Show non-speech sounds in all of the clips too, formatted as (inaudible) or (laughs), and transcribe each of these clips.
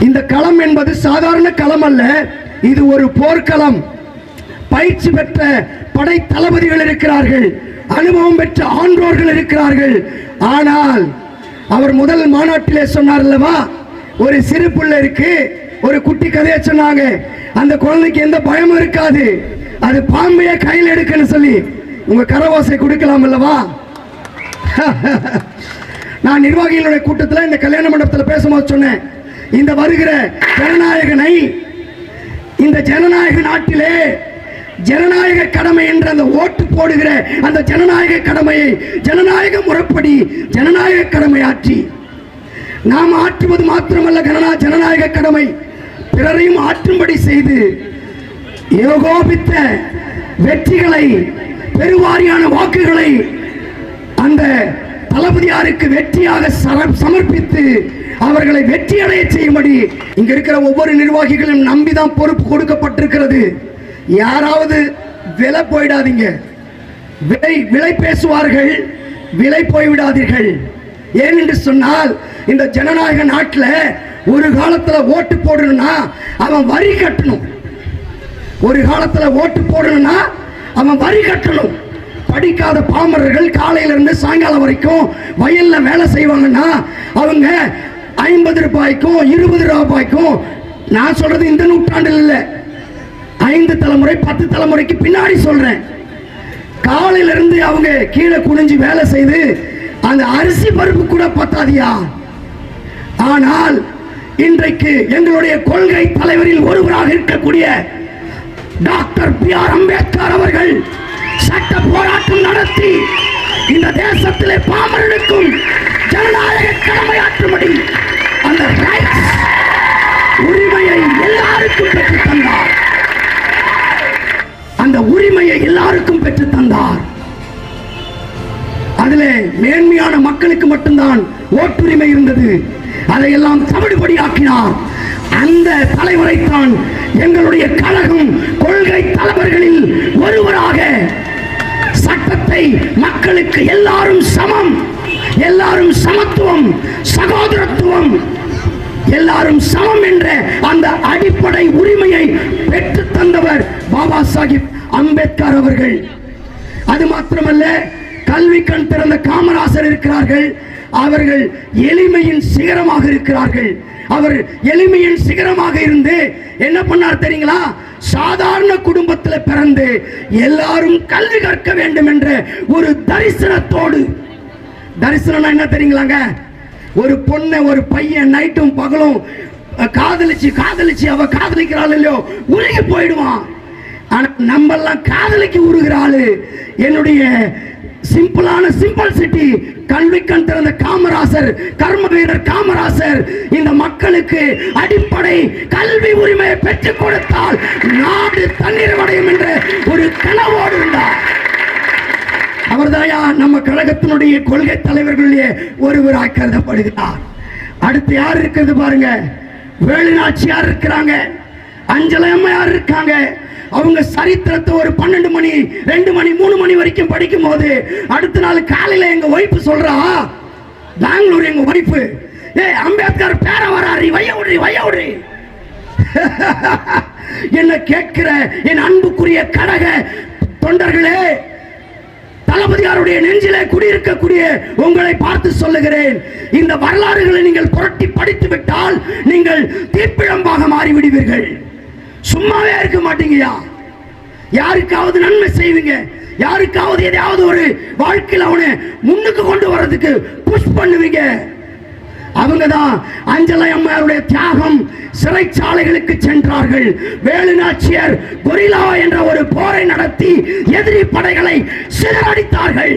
இந்த களம் என்பது சாதாரண களம் அல்ல. இது ஒரு போர்க்களம். பயிற்சி பெற்ற படை தளபதிகள் இருக்கிறார்கள். அனுபவம் பெற்ற ஆன்றோர்கள் இருக்கிறார்கள். ஆனால் அவர் முதல் மாநாட்டிலே சொன்னார் அல்லவா ஒரு சிறு பிள்ளை இருக்கு ஒரு குட்டி கதையை சொன்னாங்க. அந்த குழந்தைக்கு எந்த பயமும் இருக்காது. அது பாம்பையே கையில் எடுக்கன்னு சொல்லி உங்க கரவாசை கொடுக்கலாம் அல்லவா? (laughs) நான் நிர்வாகிகளுடைய கூட்டத்தில் இந்த கல்யாண மண்டபத்தில் பேசும்போது சொன்னேன். இந்த வருகிற ஜனநாயகனை இந்த ஜனநாயக நாட்டிலே ஜனநாயக கடமை என்ற அந்த ஓட்டு போடுகிற அந்த ஜனநாயக கடமையை ஜனநாயக முறைப்படி ஜனநாயக கடமை ஆற்றி நாம் ஆற்றுவது மாத்திரமல்ல கனநா ஜனநாயக கடமை. பிறரையும் ஆற்றும்படி செய்து ஏகோபித்த வெற்றிகளை பெருவாரியான வாக்குகளை அந்த தளபதியாருக்கு வெற்றியாக சமர்ப்பித்து அவர்களை வெற்றி அடைய செய்யும்படி இங்க இருக்கிற ஒவ்வொரு நிர்வாகிகளும் நம்பிதான் பொறுப்பு கொடுக்கப்பட்டிருக்கிறது. யாராவது விலை போயிடாதீங்க. விலை விலை பேசுவார்கள் விலை போய்விடாதீர்கள். ஏனென்று சொன்னால் இந்த ஜனநாயக நாட்டில் ஒரு காலத்தில் ஓட்டு போடணும்னா அவன் வரி கட்டணும். ஒரு காலத்தில் ஓட்டு போடணும்னா அவன் வரி கட்டணும். படிக்காத பாமரர்கள் காலையில இருந்து சாயங்காலம் வரைக்கும் வயல்ல வேலை செய்வாங்கன்னா அவங்க ஐம்பது ரூபாய்க்கும் இருபது ரூபாய்க்கும் நான் சொல்றது இந்த நூற்றாண்டில் இல்லை. ஐந்து தலைமுறை பத்து தலைமுறைக்கு பின்னாடி சொல்றேன். காலையிலிருந்து அவங்க கீழே குனிஞ்சு வேலை செய்து அந்த அரிசி பருப்பு கூட பத்தாதியா? ஆனால் இன்றைக்கு எங்களுடைய கொள்கை தலைவரில் ஒருவராக இருக்கக்கூடிய டாக்டர் பி ஆர் அம்பேத்கர் அவர்கள் சட்ட போராட்டம் நடத்தி இந்த தேசத்திலே பாமரனுக்கும் ஜனநாயக கடமையாற்றும்படி அந்த ரைட்ஸ் உரிமையை எல்லாருக்கும் பெற்று தந்தார். அந்த உரிமையை எல்லாருக்கும் பெற்று தந்தார் அதிலே மேன்மையான மக்களுக்கு மட்டும்தான் ஓட்டுரிமை இருந்தது அதையெல்லாம் தவிடுபடி ஆக்கினார் அந்த தலைவரைத்தான் எங்களுடைய கழகம் கொள்கை தலைவர்களில் ஒருவராக சட்டத்தை மக்களுக்கு எல்லாரும் சமம் எல்லாரும் சமத்துவம் சகோதரத்துவம் எல்லாரும் சமம் என்ற அந்த அடிப்படை உரிமையை பெற்று தந்தவர் பாபா சாஹிப் அம்பேத்கர் அவர்கள். அது மாத்திரமல்ல கல்வி கண் திறந்த காமராசர் இருக்கிறார்கள். அவர்கள் எளிமையின் சிகரமாக இருக்கிறார்கள். அவர் எளிமையின் சிகரமாக இருந்து என்ன பண்ணார் தெரியுங்களா? சாதாரண குடும்பத்தில் பிறந்து எல்லாரும் கல்வி கற்க வேண்டும் என்ற ஒரு தரிசனத்தோடு தரிசனம்னா என்ன தெரியுங்களாங்க? ஒரு பொண்ணை ஒரு பையன் நைட்டும் பகலும் காதலிச்சு காதலிச்சு அவ காதலிக்கிறாள் இல்லையோ உருகி போயிடுவான். ஆனா நம்ம எல்லாம் காதலிக்கு உருகிறாள் என்னுடைய சிம்பிளான சிம்பிள் சிட்டி கல்வி கண் திறந்த காமராசர் கர்ம வீரர் காமராசர். இந்த மக்களுக்கு அடிப்படை கல்வி உரிமையை பெற்றுக் கொடுத்தால் நாடு தண்ணீர் அடையும் என்ற ஒரு கனவோடு இருந்தார். அவர்தாயா நம்ம கழகத்தினுடைய கொள்கை தலைவர்களுடைய ஒருவராக கருதப்படுகிறார். அடுத்து யார் இருக்கிறது பாருங்க? வேலுநாச்சியார் இருக்கிறாங்க? அஞ்சலையம்மையார் இருக்காங்க? அவங்க சரித்திரத்தை ஒரு பன்னெண்டு மணி ரெண்டு மணி மூணு மணி வரைக்கும் படிக்கும் போது அடுத்த நாள் காலையில எங்க ஒய்ஃபு சொல்றா பெங்களூர் எங்க ஒய்ஃபு. ஏய் அம்பேத்கர் பேர வராரு வைய விடுறி வைய விடுறி (laughs) என்ன கேட்கிற என் அன்புக்குரிய கழக தொண்டர்களே கர்த்தருடைய நெஞ்சிலே குடியிருக்கக்கூடிய உங்களை பார்த்து சொல்லுகிறேன். இந்த வரலாறுகளை நீங்கள் புரட்டி படித்து விட்டால் நீங்கள் தீப்பிழம்பாக மாறிவிடுவீர்கள். சும்மாவே இருக்க மாட்டீங்கயா யாருக்காவது நன்மை செய்வீங்க. யாருக்காவது எதையாவது ஒரு வாழ்க்கையில் அவனை முன்னுக்கு கொண்டு வர்றதுக்கு புஷ் பண்ணுவீங்க. அவங்க தான் அஞ்சலை அம்மையாருடைய தியாகம் சிறைச்சாலைகளுக்கு சென்றார்கள். வேலுநாச்சியர் கொரிலா என்ற ஒரு போரை நடத்தி எதிரி படைகளை சிதறடித்தார்கள்.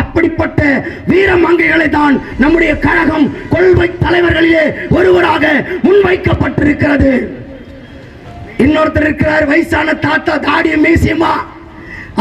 அப்படிப்பட்ட வீரமங்கைகளை தான் நம்முடைய கழகம் கொள்கை தலைவர்களிலே ஒருவராக முன்வைக்கப்பட்டிருக்கிறது. இன்னொருத்தர் இருக்கிறார் வயசான தாத்தா தாடிய மீசியமா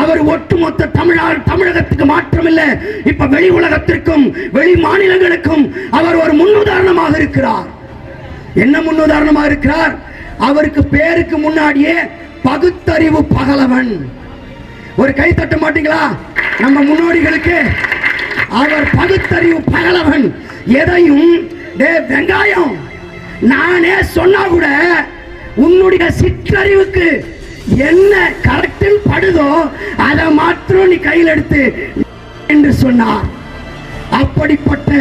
அவர் ஒட்டுமொத்த தமிழர் தமிழகத்துக்கு மாற்றமில்லை. இப்ப வெளி உலகத்திற்கும் வெளி மாநிலங்களுக்கும் அவர் ஒரு முன்னுதாரணமாக இருக்கிறார். என்ன முன்னுதாரணமாக இருக்கிறார்? அவருக்கு பேருக்கு முன்னாடியே பகுத்தறிவு பகலவன். ஒரு கை தட்ட மாட்டீங்களா? நம்ம முன்னோடிகளுக்கு அவர் பகுத்தறிவு பகலவன். எதையும் டே வெங்காயம் நானே சொன்னா கூட உன்னுடைய சிற்றறிவுக்கு என்ன கரெக்டில் படுதோ அதை மாத்திரம் நீ கையில் எடுத்து என்று சொன்னார். அப்படிப்பட்ட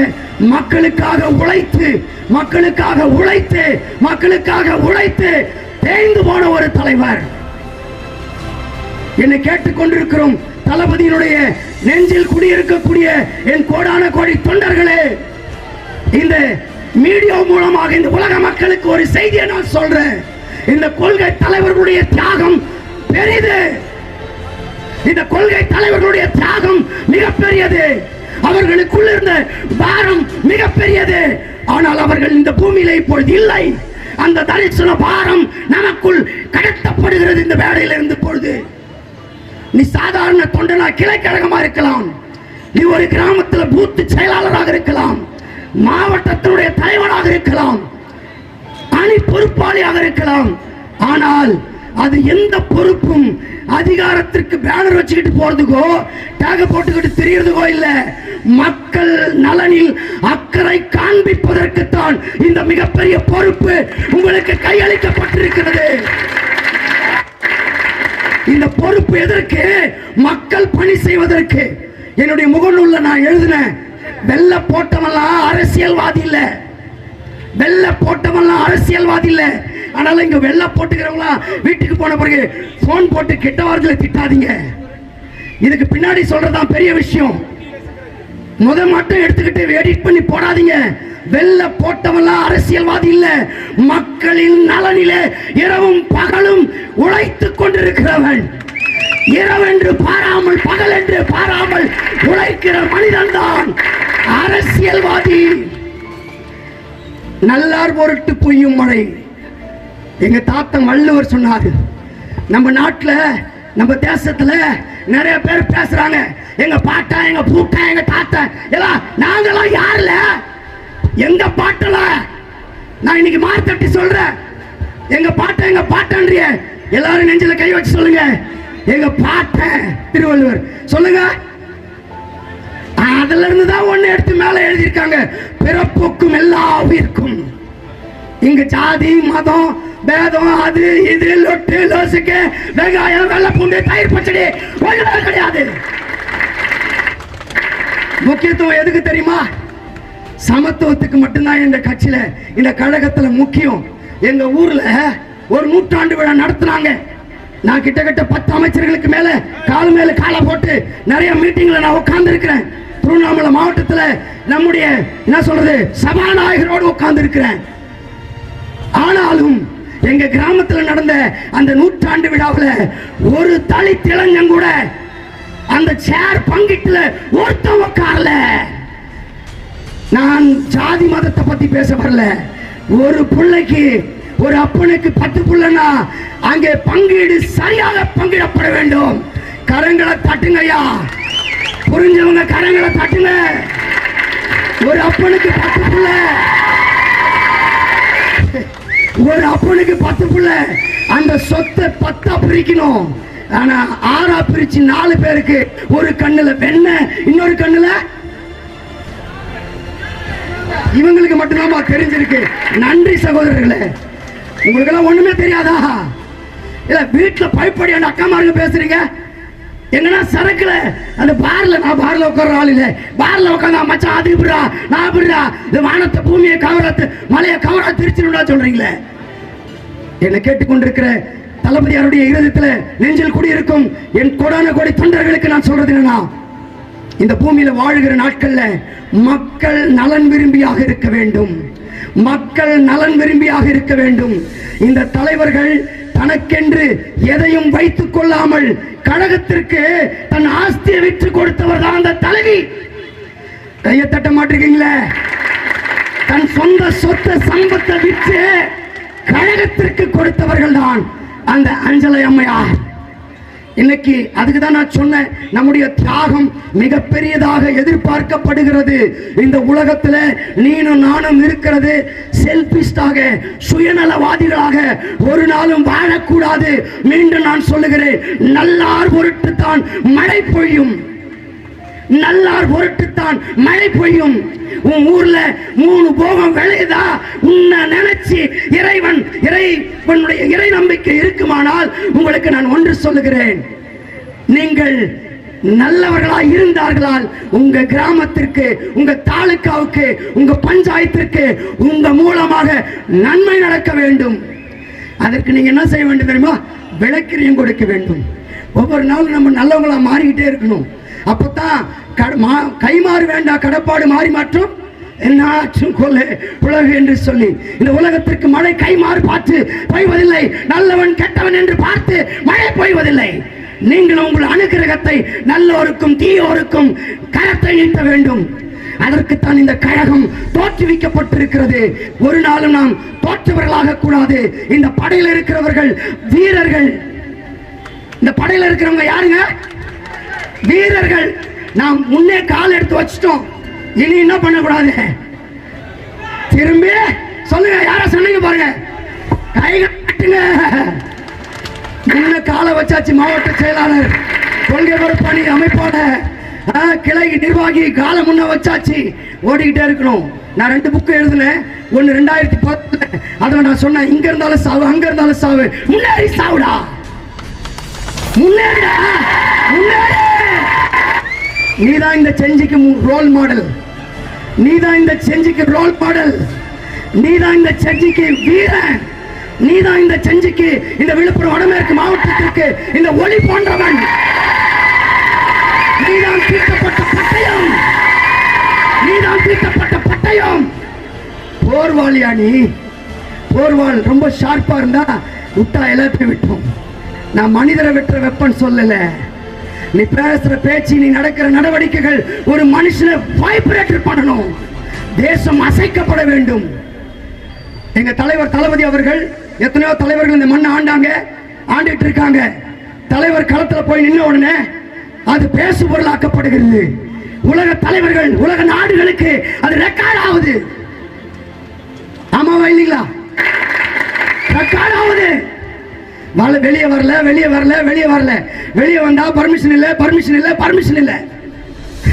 மக்களுக்காக உழைத்து மக்களுக்காக உழைத்து மக்களுக்காக உழைத்து தேய்ந்து போன ஒரு தலைவர். என்னை கேட்டுக்கொண்டிருக்கிறோம் தளபதியினுடைய நெஞ்சில் குடியிருக்கக்கூடிய என் கோடான கோடி தொண்டர்களே. இந்த மீடியா மூலமாக இந்த உலக மக்களுக்கு ஒரு செய்தியை நான் சொல்றேன். இந்த கொள்கை தலைவர்களுடைய தியாகம் பெரிது. இந்த கொள்கை தலைவர்களுடைய தியாகம் மிகப்பெரியது. அவர்களுக்குள் இருந்த பாரம் மிகப்பெரியது. ஆனால் அவர்கள் இந்த பூமியில இப்பொழுது இல்லை. அந்த தரிசன பாரம் நமக்குள் கடத்தப்படுகிறது இந்த வேலையில இருந்து பொழுது நீ சாதாரண தொண்டனா கிளைக்கழகமா இருக்கலாம். நீ ஒரு கிராமத்தில் பூத்து செயலாளராக இருக்கலாம். மாவட்டத்தினுடைய தலைவராக இருக்கலாம். தனி பொறுப்பாளியாக இருக்கலாம். ஆனால் அது எந்த பொறுப்பும் அதிகாரத்திற்கு பேனர் வச்சுக்கிட்டு போறதுக்கோ டேக போட்டுக்கிட்டு தெரியறதுக்கோ இல்ல. மக்கள் நலனில் அக்கறை காண்பிப்பதற்குத்தான் இந்த மிகப்பெரிய பொறுப்பு உங்களுக்கு கையளிக்கப்பட்டிருக்கிறது. இந்த பொறுப்பு எதற்கு? மக்கள் பணி செய்வதற்கு. என்னுடைய முகநூல்ல நான் எழுதினேன் வெள்ள போட்டவெல்லாம் அரசியல்வாதி இல்லை. வெள்ள போட்டவெல்லாம் அரசியல்வாதி இல்லை. ஆனாலும் இங்க வெள்ள போட்டுக்கிறவங்களா வீட்டுக்கு போன பிறகு போன் போட்டு கெட்ட வாரத்தில் திட்டாதீங்க. இதுக்கு பின்னாடி சொல்றதுதான் பெரிய விஷயம். முத மட்டும் எடுத்துக்கிட்டு எடிட் பண்ணி போடாதீங்க. வெள்ள போட்டவெல்லாம் அரசியல்வாதி இல்ல. மக்களின் நலனிலே இரவும் பகலும் உழைத்துக் கொண்டிருக்கிறவன். இரவென்று பாராமல் பகல் என்று பாராமல் உழைக்கிற மனிதன் தான் அரசியல்வாதி. நல்லார் பொருட்டு பொய்யும் மழை. எங்க தாத்தன் வள்ளுவர் சொன்னாரு நம்ம நாட்டில் நம்ம தேசத்துல நிறைய பேர் பேசுறாங்க. எங்க பாட்டா எங்க பூட்டா எங்க தாத்தா எல்லாம் நாங்கெல்லாம் யாருல எங்க பாட்டல நான் இன்னைக்கு மார்த்தட்டி சொல்றேன். எங்க பாட்டா எங்க பாட்டன்றிய எல்லாரும் நெஞ்சில கை வச்சு சொல்லுங்க. எங்க பாட்ட திருவள்ளுவர் சொல்லுங்க. அதுல இருந்து தான் ஒண்ணு எடுத்து மேல எழுதியிருக்காங்க. பிறப்புக்கும் எல்லா உயிருக்கும் இங்க ஜாதி மதம் பேதம் அது இது லொட்டு லோசுக்கு வெங்காயம் வெள்ளை பூண்டு தயிர் பச்சடி ஒண்ணுமே கிடையாது. முக்கியத்துவம் எதுக்கு தெரியுமா? சமத்துவத்துக்கு மட்டும்தான் இந்த கட்சியில இந்த கழகத்துல முக்கியம். எங்க ஊர்ல ஒரு நூற்றாண்டு விழா நடத்துனாங்க. நான் கிட்டத்தட்ட பத்து அமைச்சர்களுக்கு மேல கால் மேல காலை போட்டு நிறைய மீட்டிங்ல நான் உட்கார்ந்து இருக்கிறேன் திருவண்ணாமலை மாவட்டத்தில் நம்முடைய என்ன சொல்றது சபாநாயகரோடு உட்கார்ந்து இருக்கிறேன் ஆனாலும் எங்க கிராமத்தில் நடந்த அந்த நூற்றாண்டு விழாவில் ஒரு தலித் இளைஞன் கூட அந்த சேர் பங்கிட்டுல ஒருத்தன் உட்காரல. நான் ஜாதி மதத்தை பத்தி பேச வரல. ஒரு பிள்ளைக்கு ஒரு அப்பனுக்கு பத்து புள்ளனா அங்கே பங்கீடு சரியாக பங்கிடப்பட வேண்டும். கரங்களை தட்டுங்கய்யா. புரிஞ்சவங்க கரங்களை தட்டுங்க. ஒரு அப்பனுக்கு பத்து புள்ள. ஒரு அப்பனுக்கு பத்து புள்ள. அந்த சொத்தை பத்தா பிரிக்கணும். ஆனா ஆறா பிரிச்சு நாலு பேருக்கு ஒரு கண்ணுல வெண்ண இன்னொரு கண்ணுல இவங்களுக்கு மட்டும்தான் தெரிஞ்சிருக்கு. நன்றி சகோதரர்களே. உங்களுக்கு எல்லாம் ஒண்ணுமே தெரியாதா? இல்ல வீட்டுல பயப்படி அந்த அக்காமாருங்க பேசுறீங்க? என்னன்னா சரக்குல? அந்த பார்ல நான் பார்ல உட்கார்ற ஆள் இல்ல. பார்ல உட்காந்தா மச்சான் அது இப்படிடா நான் இப்படிடா. இந்த வானத்தை பூமியை கவரத்து மலையை கவரா திருச்சிருடா சொல்றீங்களே. என்னை கேட்டுக்கொண்டிருக்கிற தளபதியாருடைய இருதயத்துல நெஞ்சில் குடியிருக்கும் என் கொடான கோடி தொண்டர்களுக்கு நான் சொல்றது என்னன்னா இந்த பூமியில வாழுகிற நாட்கள்ல மக்கள் நலன் விரும்பியாக இருக்க வேண்டும். மக்கள் நலன் விரும்பியாக இருக்க வேண்டும். இந்த தலைவர்கள் தனக்கென்று எதையும் வைத்துக் கொள்ளாமல் கழகத்திற்கு தன் ஆஸ்தியை விற்று கொடுத்தவர் தான் அந்த தலைவி. கையை தட்ட மாட்டிருக்கீங்களே? தன் சொந்த சொத்து சம்பத்தை விற்று கழகத்திற்கு கொடுத்தவர்கள் தான் அந்த அஞ்சலை அம்மையார். இன்னைக்கு அதுக்கு தான் நான் சொன்னேன் நம்முடைய தியாகம் மிகப்பெரியதாக எதிர்பார்க்கப்படுகிறது. இந்த உலகத்தில் நீனும் நானும் இருக்கிறது செல்பிஸ்டாக சுயநலவாதிகளாக ஒரு நாளும் வாழக்கூடாது. மீண்டும் நான் சொல்லுகிறேன் நல்லார் பொருட்டு தான் மழை பொழியும். நல்லார் பொருட்டுத்தான் மழை பெய்யும். உன் ஊர்ல மூணு போகம் விளையுதா? உன்னை நினைச்சு இறைவன் இறைவனுடைய இறை நம்பிக்கை இருக்குமானால் உங்களுக்கு நான் ஒன்று சொல்லுகிறேன். நீங்கள் நல்லவர்களா இருந்தார்களால் உங்க கிராமத்திற்கு உங்க தாலுக்காவுக்கு உங்க பஞ்சாயத்திற்கு உங்க மூலமாக நன்மை நடக்க வேண்டும். அதற்கு நீங்க என்ன செய்ய வேண்டும் தெரியுமா? விளக்கிரியம் கொடுக்க வேண்டும். ஒவ்வொரு நாளும் நம்ம நல்லவங்களா மாறிக்கிட்டே இருக்கணும். அப்பதான் கட- மா- கைமாறு வேண்டாம் கடப்பாடு மாறி மாற்றும். என்னாச்சும் கொள்ளு உலகு என்று சொல்லி. இந்த உலகத்திற்கு மழை கைமாறு பார்த்து பொய்வதில்லை. நல்லவன் கெட்டவன் என்று பார்த்து மழை பெய்வதில்லை. நீங்கள் உங்கள் அனுகிரகத்தை நல்லோருக்கும் தீயோருக்கும் கரத்தை நீட்ட வேண்டும். அதற்குத்தான் இந்த கழகம் தோற்றுவிக்கப்பட்டிருக்கிறது ஒரு நாளும் நாம் தோற்றவர்களாக கூடாது. இந்த படையில் இருக்கிறவர்கள் வீரர்கள். இந்த படையில் இருக்கிறவங்க யாருங்க? வீரர்கள் நாம் முன்னே கால் எடுத்து வச்சிட்டோம். இனி என்ன பண்ணக்கூடாது? திரும்பி சொல்லுங்க யார சொன்னீங்க பாருங்க. முன்ன காலை வச்சாச்சு மாவட்ட செயலாளர். கொள்கை பணி அமைப்போட ஆ, கிளை நிர்வாகி காலை முன்ன வச்சாச்சு. ஓடிக்கிட்டே இருக்கணும். நான் ரெண்டு புக்கு எழுதினேன் ஒன்னு ரெண்டாயிரத்தி பத்துல அதை நான் சொன்னேன் இங்க இருந்தாலும் சாவு அங்க இருந்தாலும் சாவு. முன்னேறி சாவுடா. முன்னேறிடா நீதான் இந்த செஞ்சிக்கு ரோல் மாடல் நீதான் இந்த செஞ்சிக்கு ரோல் மாடல் நீதான் இந்த செஞ்சிக்கு வீரன். நீதான் இந்த செஞ்சிக்கு இந்த விழுப்புரம் வடமேற்கு மாவட்டத்திற்கு இந்த ஒளி போன்றவன். நீதான் தீர்க்கப்பட்ட பட்டயம். நீதான் தீர்க்கப்பட்ட பட்டயம். போர்வாளியா நீ? போர்வாள் ரொம்ப ஷார்ப்பா இருந்தா விட்டா இழப்பி விட்டோம். நான் மனிதரை வெட்டுற வெப்பன் சொல்லலை. நீ பேசுற பேச்சு நீ நடக்கிற நடவடிக்கைகள் ஒரு மனுஷனை வைப்ரேட்டர் பண்ணணும். தேசம் அசைக்கப்பட வேண்டும். எங்க தலைவர் தளபதி அவர்கள் எத்தனையோ தலைவர்கள் இந்த மண்ணை ஆண்டாங்க ஆண்டுட்டு இருக்காங்க. தலைவர் களத்துல போய் நின்ன உடனே அது பேசு பொருளாக்கப்படுகிறது உலக தலைவர்கள் உலக நாடுகளுக்கு அது ரெக்கார்ட் ஆகுது. ஆமாவா இல்லைங்களா? ரெக்கார்ட் ஆகுது. வர வெளியே வரல வெளியே வரல வெளியே வரல. வெளியே வந்தா பர்மிஷன் இல்ல பர்மிஷன் இல்ல பர்மிஷன் இல்ல.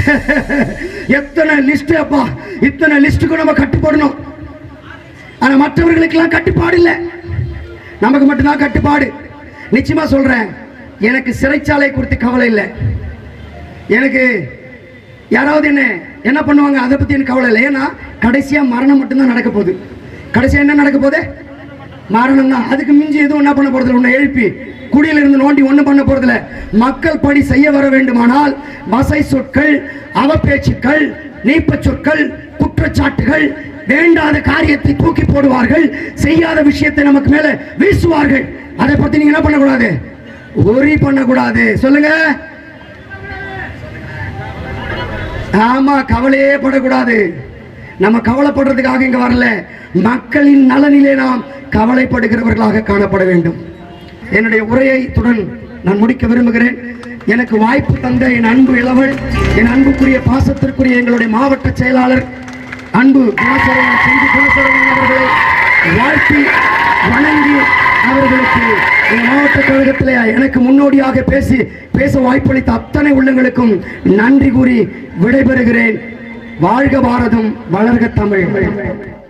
(laughs) எத்தனை லிஸ்ட் அப்பா இத்தனை லிஸ்ட்டுக்கும் நம்ம கட்டுப்படணும். ஆனா மற்றவர்களுக்கெல்லாம் கட்டுப்பாடு இல்லை. நமக்கு மட்டும்தான் கட்டுப்பாடு. நிச்சயமா சொல்றேன் எனக்கு சிறைச்சாலை குறித்து கவலை இல்லை. எனக்கு யாராவது என்ன என்ன பண்ணுவாங்க அதை பத்தி எனக்கு கவலை இல்லை. ஏன்னா கடைசியா மரணம் மட்டும்தான் நடக்க போகுது. கடைசியா என்ன நடக்க போகுது? மரணம் தான் அதுக்கு மிஞ்சி எதுவும் என்ன பண்ண போறதில்ல. உன்னை எழுப்பி குடியில இருந்து நோண்டி ஒன்றும் பண்ண போறதில்ல. மக்கள் படி செய்ய வர வேண்டுமானால் வசை சொற்கள் அவப்பேச்சுக்கள் நீப்ப சொற்கள் குற்றச்சாட்டுகள் வேண்டாத காரியத்தை தூக்கி போடுவார்கள் செய்யாத விஷயத்தை நமக்கு மேல வீசுவார்கள். அதை பத்தி நீங்க என்ன பண்ணக்கூடாது? ஒரி பண்ணக்கூடாது. சொல்லுங்க. ஆமா கவலையே படக்கூடாது. நம்ம கவலைப்படுறதுக்காக இங்க வரல. மக்களின் நலனிலே நாம் கவலைப்படுகிறவர்களாக காணப்பட வேண்டும். என்னுடைய உரையைத்துடன் நான் முடிக்க விரும்புகிறேன். எனக்கு வாய்ப்பு தந்த என் அன்பு இளவல் என் அன்புக்குரிய பாசத்திற்குரிய எங்களுடைய மாவட்ட செயலாளர் அன்பு குணசரவணன் செஞ்சி குணசரவணன் அவர்களை வாழ்த்தி வணங்கி அவர்களுக்கு இந்த மாவட்ட கழகத்தில் எனக்கு முன்னோடியாக பேசி பேச வாய்ப்பளித்த அத்தனை உள்ளங்களுக்கும் நன்றி கூறி விடைபெறுகிறேன். வாழ்க பாரதம் வளர்க தமிழ்.